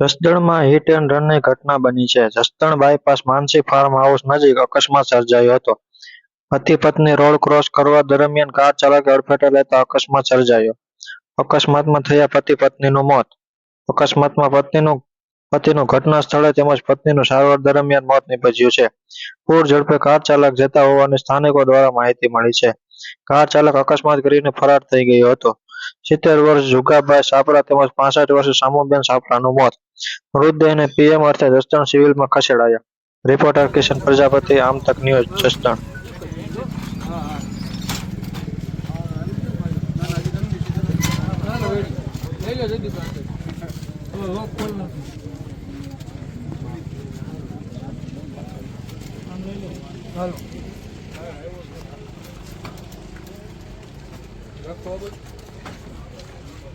જસદણમાં hit and રનની ઘટના બની છે. Jasdan bypass Mansi farm house નજીક અકસ્માત સર્જાયો હતો. પતિ પત્ની રોડ ક્રોસ કરવા દરમિયાન કાર ચાલકે અડફેટે લેતા અકસ્માત સર્જાયો. અકસ્માતમાં થયા પતિ પત્નીનું મોત. અકસ્માતમાં પત્નીનું, પતિનું ઘટના સ્થળે તેમજ પત્નીનું સારવાર દરમિયાન મોત નીપજ્યું છે. પૂર ઝડપે કાર ચાલક જતા હોવાની સ્થાનિકો દ્વારા માહિતી મળી છે. કાર ચાલક અકસ્માત કરીને ફરાર થઈ ગયો હતો. સિત્તેર વર્ષ જુગાભાઈ સાપરા તેમજ પાસઠ વર્ષ સામુબેન સાપરાનું મોત. મૃતદેહને પીએમ અર્થે જસદણ સિવિલમાં ખસેડાયા. Reporter Kishan Prajapati Aaj Tak news, Jasdan. લઈ